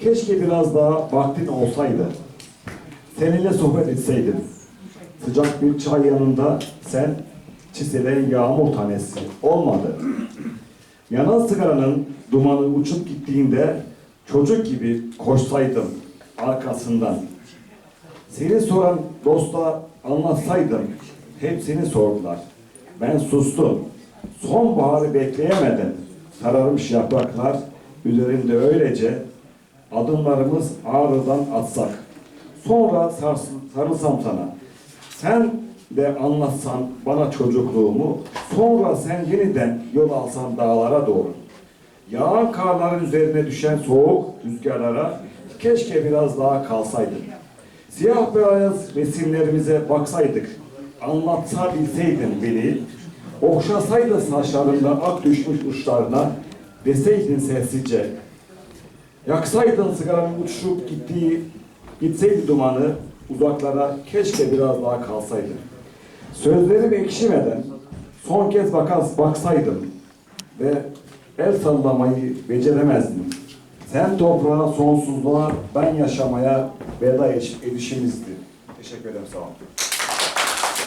Keşke biraz daha vaktin olsaydı. Seninle sohbet etseydim. Sıcak bir çay yanında sen çiselen yağmur tanesi. Olmadı. Yanan sigaranın dumanı uçup gittiğinde çocuk gibi koşsaydım arkasından. Seni soran dosta anlatsaydım hepsini sordular. Ben sustum. Sonbaharı bekleyemedim. Sararmış yapraklar üzerinde öylece adımlarımız ağrıdan atsak. Sonra sarsın, sarılsam sana. Sen de anlatsan bana çocukluğumu. Sonra sen yeniden yol alsan dağlara doğru. Yağan karların üzerine düşen soğuk rüzgarlara keşke biraz daha kalsaydım. Siyah beyaz resimlerimize baksaydık, anlatsa bilseydin beni, okşasaydı saçlarında ak düşmüş uçlarına, deseydin sessizce, yaksaydın sigaranın uçuşup gittiği, gitseydi dumanı uzaklara, keşke biraz daha kalsaydı. Sözlerim ekşimeden son kez bakas, baksaydım ve el sallamayı beceremezdim. Sen toprağa, sonsuzluğa, ben yaşamaya veda ediş- edişimizdi. Teşekkür ederim, sağ olun.